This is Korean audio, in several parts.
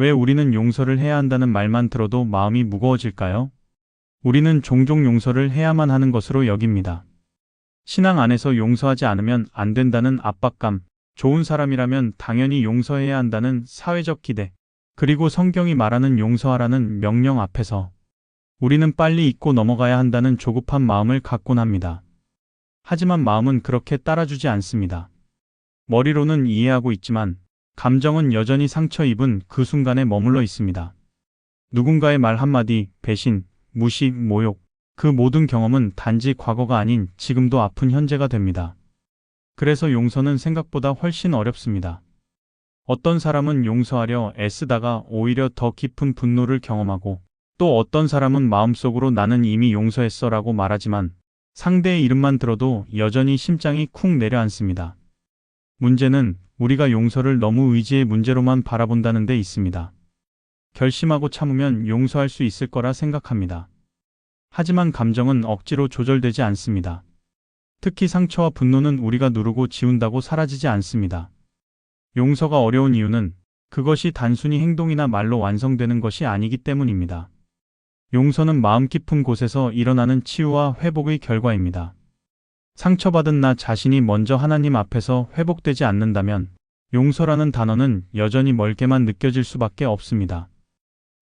왜 우리는 용서를 해야 한다는 말만 들어도 마음이 무거워질까요? 우리는 종종 용서를 해야만 하는 것으로 여깁니다. 신앙 안에서 용서하지 않으면 안 된다는 압박감, 좋은 사람이라면 당연히 용서해야 한다는 사회적 기대, 그리고 성경이 말하는 용서하라는 명령 앞에서 우리는 빨리 잊고 넘어가야 한다는 조급한 마음을 갖곤 합니다. 하지만 마음은 그렇게 따라주지 않습니다. 머리로는 이해하고 있지만 감정은 여전히 상처 입은 그 순간에 머물러 있습니다. 누군가의 말 한마디, 배신, 무시, 모욕, 그 모든 경험은 단지 과거가 아닌 지금도 아픈 현재가 됩니다. 그래서 용서는 생각보다 훨씬 어렵습니다. 어떤 사람은 용서하려 애쓰다가 오히려 더 깊은 분노를 경험하고 또 어떤 사람은 마음속으로 나는 이미 용서했어 라고 말하지만 상대의 이름만 들어도 여전히 심장이 쿵 내려앉습니다. 문제는 우리가 용서를 너무 의지의 문제로만 바라본다는 데 있습니다. 결심하고 참으면 용서할 수 있을 거라 생각합니다. 하지만 감정은 억지로 조절되지 않습니다. 특히 상처와 분노는 우리가 누르고 지운다고 사라지지 않습니다. 용서가 어려운 이유는 그것이 단순히 행동이나 말로 완성되는 것이 아니기 때문입니다. 용서는 마음 깊은 곳에서 일어나는 치유와 회복의 결과입니다. 상처받은 나 자신이 먼저 하나님 앞에서 회복되지 않는다면 용서라는 단어는 여전히 멀게만 느껴질 수밖에 없습니다.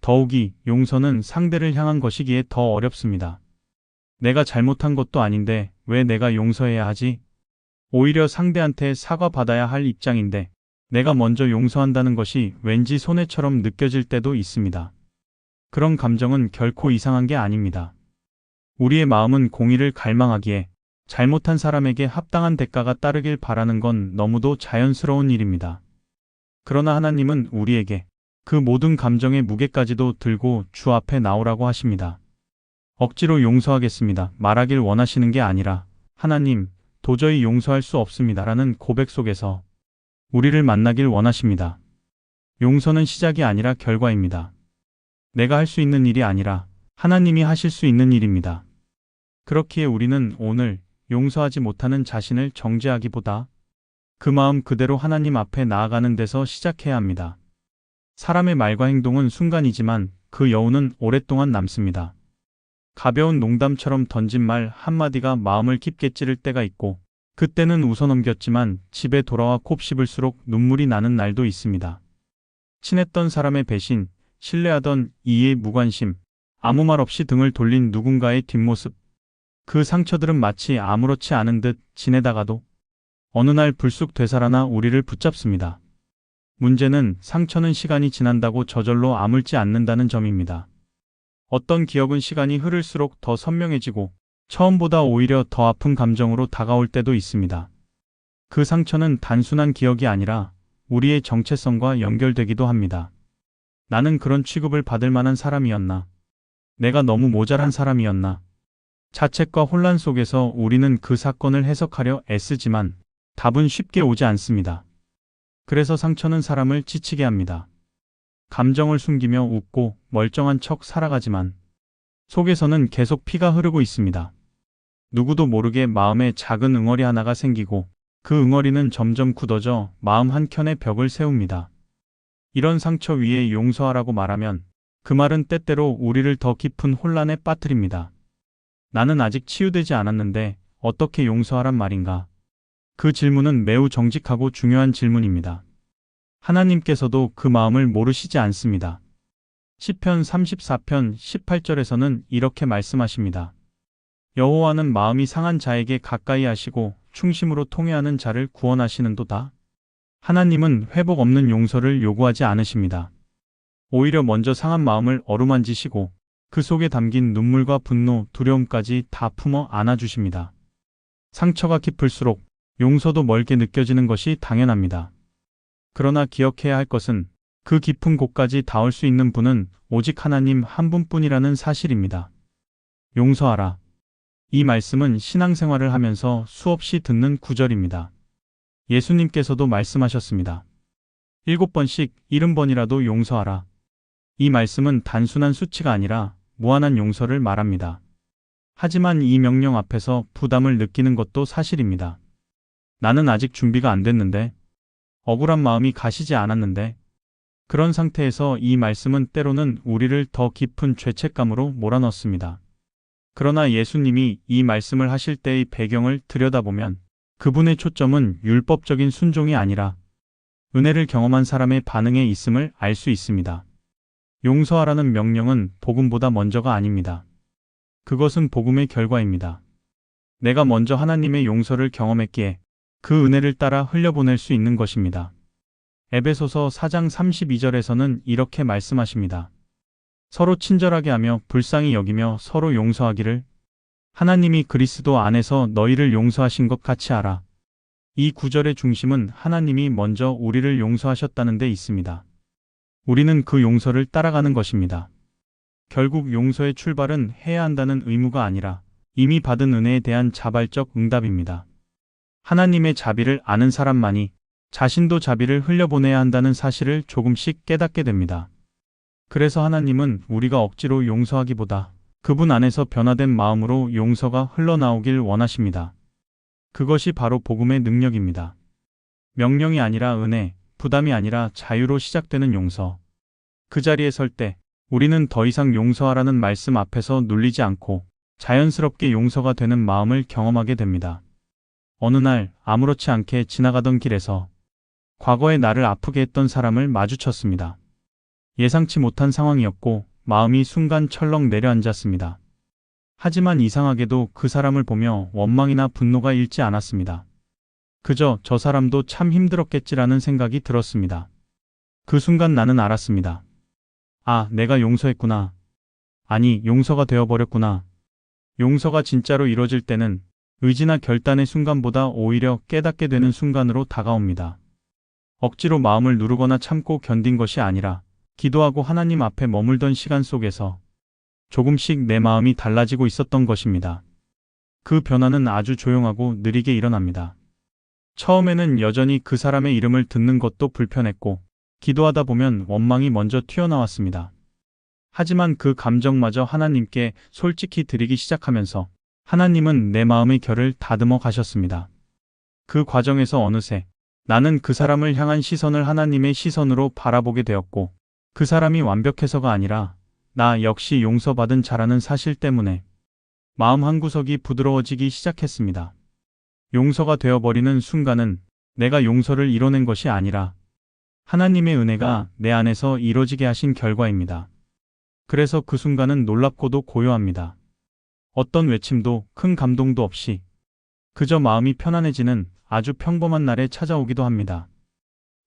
더욱이 용서는 상대를 향한 것이기에 더 어렵습니다. 내가 잘못한 것도 아닌데 왜 내가 용서해야 하지? 오히려 상대한테 사과받아야 할 입장인데 내가 먼저 용서한다는 것이 왠지 손해처럼 느껴질 때도 있습니다. 그런 감정은 결코 이상한 게 아닙니다. 우리의 마음은 공의를 갈망하기에 잘못한 사람에게 합당한 대가가 따르길 바라는 건 너무도 자연스러운 일입니다. 그러나 하나님은 우리에게 그 모든 감정의 무게까지도 들고 주 앞에 나오라고 하십니다. 억지로 용서하겠습니다. 말하길 원하시는 게 아니라 하나님, 도저히 용서할 수 없습니다. 라는 고백 속에서 우리를 만나길 원하십니다. 용서는 시작이 아니라 결과입니다. 내가 할 수 있는 일이 아니라 하나님이 하실 수 있는 일입니다. 그렇기에 우리는 오늘 용서하지 못하는 자신을 정죄하기보다 그 마음 그대로 하나님 앞에 나아가는 데서 시작해야 합니다. 사람의 말과 행동은 순간이지만 그 여운은 오랫동안 남습니다. 가벼운 농담처럼 던진 말 한마디가 마음을 깊게 찌를 때가 있고 그때는 웃어넘겼지만 집에 돌아와 콥 씹을수록 눈물이 나는 날도 있습니다. 친했던 사람의 배신, 신뢰하던 이의 무관심, 아무 말 없이 등을 돌린 누군가의 뒷모습. 그 상처들은 마치 아무렇지 않은 듯 지내다가도 어느 날 불쑥 되살아나 우리를 붙잡습니다. 문제는 상처는 시간이 지난다고 저절로 아물지 않는다는 점입니다. 어떤 기억은 시간이 흐를수록 더 선명해지고 처음보다 오히려 더 아픈 감정으로 다가올 때도 있습니다. 그 상처는 단순한 기억이 아니라 우리의 정체성과 연결되기도 합니다. 나는 그런 취급을 받을 만한 사람이었나? 내가 너무 모자란 사람이었나? 자책과 혼란 속에서 우리는 그 사건을 해석하려 애쓰지만 답은 쉽게 오지 않습니다. 그래서 상처는 사람을 지치게 합니다. 감정을 숨기며 웃고 멀쩡한 척 살아가지만 속에서는 계속 피가 흐르고 있습니다. 누구도 모르게 마음에 작은 응어리 하나가 생기고 그 응어리는 점점 굳어져 마음 한켠에 벽을 세웁니다. 이런 상처 위에 용서하라고 말하면 그 말은 때때로 우리를 더 깊은 혼란에 빠뜨립니다. 나는 아직 치유되지 않았는데 어떻게 용서하란 말인가? 그 질문은 매우 정직하고 중요한 질문입니다. 하나님께서도 그 마음을 모르시지 않습니다. 시편 34편 18절에서는 이렇게 말씀하십니다. 여호와는 마음이 상한 자에게 가까이 하시고 충심으로 통회하는 자를 구원하시는도다. 하나님은 회복 없는 용서를 요구하지 않으십니다. 오히려 먼저 상한 마음을 어루만지시고 그 속에 담긴 눈물과 분노, 두려움까지 다 품어 안아주십니다. 상처가 깊을수록 용서도 멀게 느껴지는 것이 당연합니다. 그러나 기억해야 할 것은 그 깊은 곳까지 닿을 수 있는 분은 오직 하나님 한 분뿐이라는 사실입니다. 용서하라. 이 말씀은 신앙생활을 하면서 수없이 듣는 구절입니다. 예수님께서도 말씀하셨습니다. 일곱 번씩 일흔 번이라도 용서하라. 이 말씀은 단순한 수치가 아니라 무한한 용서를 말합니다. 하지만 이 명령 앞에서 부담을 느끼는 것도 사실입니다. 나는 아직 준비가 안 됐는데, 억울한 마음이 가시지 않았는데, 그런 상태에서 이 말씀은 때로는 우리를 더 깊은 죄책감으로 몰아넣습니다. 그러나 예수님이 이 말씀을 하실 때의 배경을 들여다보면 그분의 초점은 율법적인 순종이 아니라 은혜를 경험한 사람의 반응에 있음을 알 수 있습니다. 용서하라는 명령은 복음보다 먼저가 아닙니다. 그것은 복음의 결과입니다. 내가 먼저 하나님의 용서를 경험했기에 그 은혜를 따라 흘려보낼 수 있는 것입니다. 에베소서 4장 32절에서는 이렇게 말씀하십니다. 서로 친절하게 하며 불쌍히 여기며 서로 용서하기를 하나님이 그리스도 안에서 너희를 용서하신 것 같이 알아. 이 구절의 중심은 하나님이 먼저 우리를 용서하셨다는 데 있습니다. 우리는 그 용서를 따라가는 것입니다. 결국 용서의 출발은 해야 한다는 의무가 아니라 이미 받은 은혜에 대한 자발적 응답입니다. 하나님의 자비를 아는 사람만이 자신도 자비를 흘려보내야 한다는 사실을 조금씩 깨닫게 됩니다. 그래서 하나님은 우리가 억지로 용서하기보다 그분 안에서 변화된 마음으로 용서가 흘러나오길 원하십니다. 그것이 바로 복음의 능력입니다. 명령이 아니라 은혜, 부담이 아니라 자유로 시작되는 용서. 그 자리에 설 때 우리는 더 이상 용서하라는 말씀 앞에서 눌리지 않고 자연스럽게 용서가 되는 마음을 경험하게 됩니다. 어느 날 아무렇지 않게 지나가던 길에서 과거에 나를 아프게 했던 사람을 마주쳤습니다. 예상치 못한 상황이었고 마음이 순간 철렁 내려앉았습니다. 하지만 이상하게도 그 사람을 보며 원망이나 분노가 일지 않았습니다. 그저 저 사람도 참 힘들었겠지라는 생각이 들었습니다. 그 순간 나는 알았습니다. 아, 내가 용서했구나. 아니, 용서가 되어버렸구나. 용서가 진짜로 이루어질 때는 의지나 결단의 순간보다 오히려 깨닫게 되는 순간으로 다가옵니다. 억지로 마음을 누르거나 참고 견딘 것이 아니라 기도하고 하나님 앞에 머물던 시간 속에서 조금씩 내 마음이 달라지고 있었던 것입니다. 그 변화는 아주 조용하고 느리게 일어납니다. 처음에는 여전히 그 사람의 이름을 듣는 것도 불편했고 기도하다 보면 원망이 먼저 튀어나왔습니다. 하지만 그 감정마저 하나님께 솔직히 드리기 시작하면서 하나님은 내 마음의 결을 다듬어 가셨습니다. 그 과정에서 어느새 나는 그 사람을 향한 시선을 하나님의 시선으로 바라보게 되었고 그 사람이 완벽해서가 아니라 나 역시 용서받은 자라는 사실 때문에 마음 한구석이 부드러워지기 시작했습니다. 용서가 되어버리는 순간은 내가 용서를 이뤄낸 것이 아니라 하나님의 은혜가 내 안에서 이루어지게 하신 결과입니다. 그래서 그 순간은 놀랍고도 고요합니다. 어떤 외침도 큰 감동도 없이 그저 마음이 편안해지는 아주 평범한 날에 찾아오기도 합니다.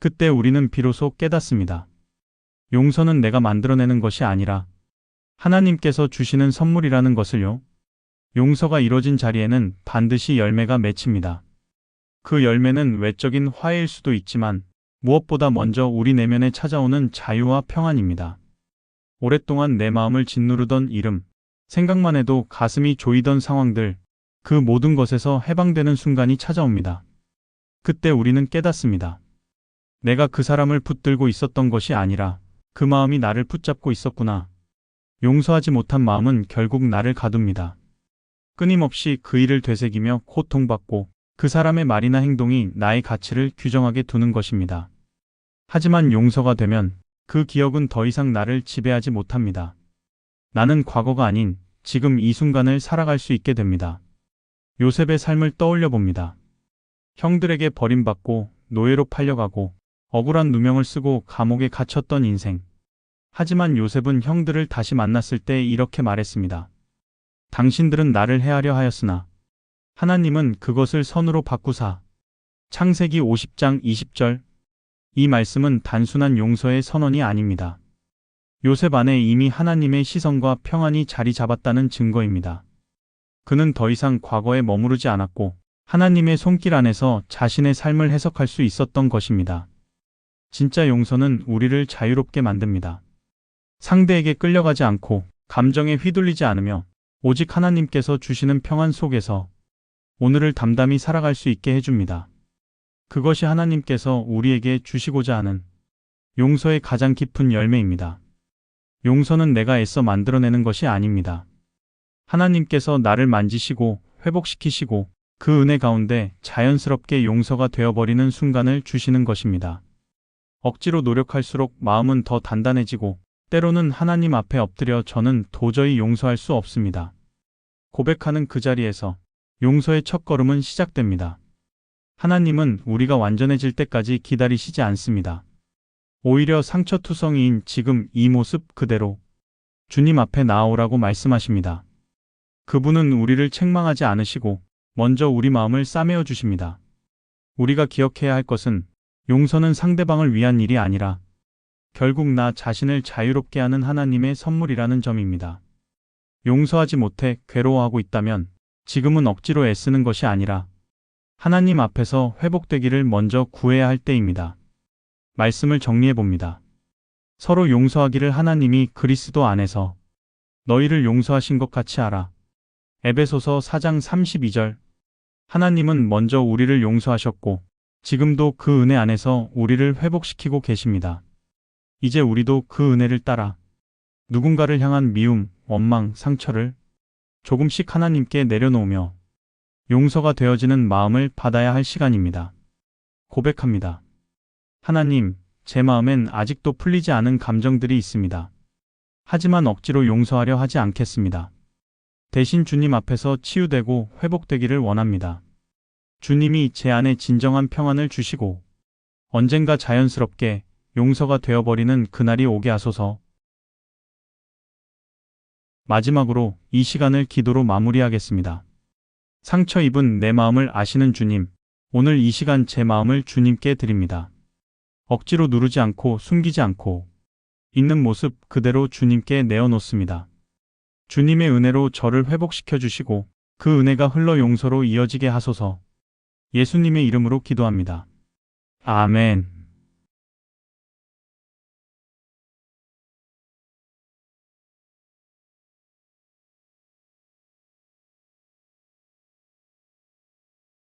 그때 우리는 비로소 깨닫습니다. 용서는 내가 만들어내는 것이 아니라 하나님께서 주시는 선물이라는 것을요. 용서가 이뤄진 자리에는 반드시 열매가 맺힙니다. 그 열매는 외적인 화해일 수도 있지만 무엇보다 먼저 우리 내면에 찾아오는 자유와 평안입니다. 오랫동안 내 마음을 짓누르던 이름, 생각만 해도 가슴이 조이던 상황들, 그 모든 것에서 해방되는 순간이 찾아옵니다. 그때 우리는 깨닫습니다. 내가 그 사람을 붙들고 있었던 것이 아니라 그 마음이 나를 붙잡고 있었구나. 용서하지 못한 마음은 결국 나를 가둡니다. 끊임없이 그 일을 되새기며 고통받고 그 사람의 말이나 행동이 나의 가치를 규정하게 두는 것입니다. 하지만 용서가 되면 그 기억은 더 이상 나를 지배하지 못합니다. 나는 과거가 아닌 지금 이 순간을 살아갈 수 있게 됩니다. 요셉의 삶을 떠올려 봅니다. 형들에게 버림받고 노예로 팔려가고 억울한 누명을 쓰고 감옥에 갇혔던 인생. 하지만 요셉은 형들을 다시 만났을 때 이렇게 말했습니다. 당신들은 나를 해하려 하였으나 하나님은 그것을 선으로 바꾸사. 창세기 50장 20절. 이 말씀은 단순한 용서의 선언이 아닙니다. 요셉 안에 이미 하나님의 시선과 평안이 자리 잡았다는 증거입니다. 그는 더 이상 과거에 머무르지 않았고 하나님의 손길 안에서 자신의 삶을 해석할 수 있었던 것입니다. 진짜 용서는 우리를 자유롭게 만듭니다. 상대에게 끌려가지 않고 감정에 휘둘리지 않으며 오직 하나님께서 주시는 평안 속에서 오늘을 담담히 살아갈 수 있게 해줍니다. 그것이 하나님께서 우리에게 주시고자 하는 용서의 가장 깊은 열매입니다. 용서는 내가 애써 만들어내는 것이 아닙니다. 하나님께서 나를 만지시고 회복시키시고 그 은혜 가운데 자연스럽게 용서가 되어버리는 순간을 주시는 것입니다. 억지로 노력할수록 마음은 더 단단해지고 때로는 하나님 앞에 엎드려 저는 도저히 용서할 수 없습니다. 고백하는 그 자리에서 용서의 첫 걸음은 시작됩니다. 하나님은 우리가 완전해질 때까지 기다리시지 않습니다. 오히려 상처투성이인 지금 이 모습 그대로 주님 앞에 나아오라고 말씀하십니다. 그분은 우리를 책망하지 않으시고 먼저 우리 마음을 싸매어 주십니다. 우리가 기억해야 할 것은 용서는 상대방을 위한 일이 아니라 결국 나 자신을 자유롭게 하는 하나님의 선물이라는 점입니다. 용서하지 못해 괴로워하고 있다면 지금은 억지로 애쓰는 것이 아니라 하나님 앞에서 회복되기를 먼저 구해야 할 때입니다. 말씀을 정리해 봅니다. 서로 용서하기를 하나님이 그리스도 안에서 너희를 용서하신 것 같이 알아. 에베소서 4장 32절. 하나님은 먼저 우리를 용서하셨고 지금도 그 은혜 안에서 우리를 회복시키고 계십니다. 이제 우리도 그 은혜를 따라 누군가를 향한 미움, 원망, 상처를 조금씩 하나님께 내려놓으며 용서가 되어지는 마음을 받아야 할 시간입니다. 고백합니다. 하나님, 제 마음엔 아직도 풀리지 않은 감정들이 있습니다. 하지만 억지로 용서하려 하지 않겠습니다. 대신 주님 앞에서 치유되고 회복되기를 원합니다. 주님이 제 안에 진정한 평안을 주시고 언젠가 자연스럽게 용서가 되어버리는 그날이 오게 하소서. 마지막으로 이 시간을 기도로 마무리하겠습니다. 상처 입은 내 마음을 아시는 주님, 오늘 이 시간 제 마음을 주님께 드립니다. 억지로 누르지 않고 숨기지 않고 있는 모습 그대로 주님께 내어놓습니다. 주님의 은혜로 저를 회복시켜 주시고 그 은혜가 흘러 용서로 이어지게 하소서. 예수님의 이름으로 기도합니다. 아멘.